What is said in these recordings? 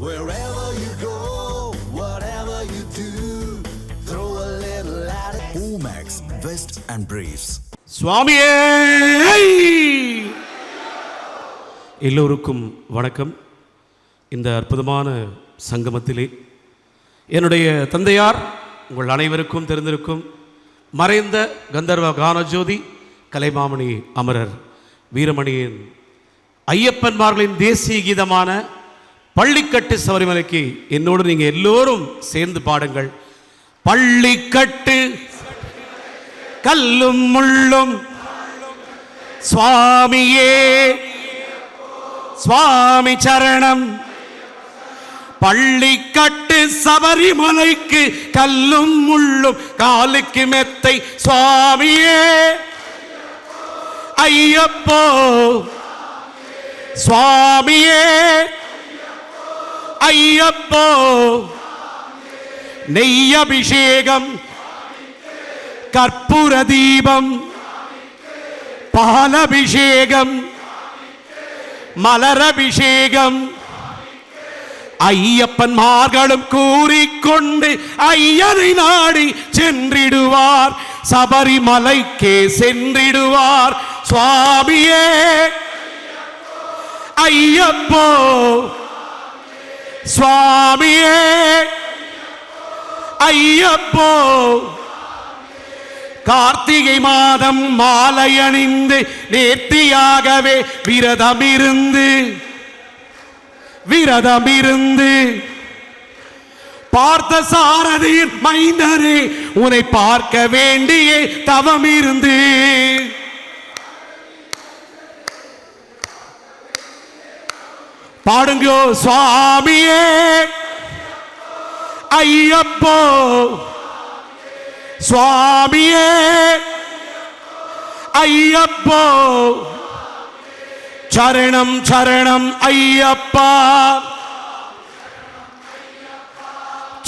Wherever you go, whatever you do, throw a little at it. Omax, Vest and Briefs. சுவாமியே எல்லோருக்கும் வணக்கம் இந்த அற்புதமான சங்கமத்திலே என்னுடைய தந்தையார் உங்கள் அனைவருக்கும் தெரிந்திருக்கும் மறைந்த கந்தர்வ கானஜோதி கலைமாமணி அமரர் வீரமணியின் ஐயப்பன்மார்களின் தேசிய கீதமான பள்ளிக்கட்டு சபரிமலைக்கு என்னோடு நீங்கள் எல்லோரும் சேர்ந்து பாடுங்கள். பள்ளிக்கட்டு கல்லும் முள்ளும் சுவாமியே சுவாமி சரணம். பள்ளிக்கட்டு சபரிமலைக்கு கல்லும் முள்ளும் காலுக்கு மெத்தை சுவாமியே. ஐயப்போ சுவாமியே. ஐயப்போ நெய் அபிஷேகம் கற்பூர தீபம் பாலபிஷேகம் மலரபிஷேகம் ஐயப்பன்மார்களும் கூறிக்கொண்டு ஐயனை நாடி சென்றிடுவார் சபரிமலைக்கே சென்றிடுவார் சுவாமியே ஐயப்போ சுவாமியே ஐயப்போ கார்த்திகை மாதம் மாலை அணிந்து நேர்த்தியாகவே விரதமிருந்து விரதமிருந்து பார்த்த சாரதியின் மைந்தரே உன்னை பார்க்க வேண்டிய தவம் இருந்து பாடுங்கோ சுவாமியே. ஐயப்போ. சுவாமியே. ஐயப்போ. சரணம் சரணம் ஐயப்பா.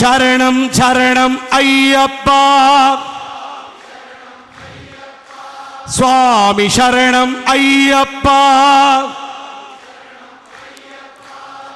சரணம் சரணம் ஐயப்பா. சுவாமி சரணம் ஐயப்பா.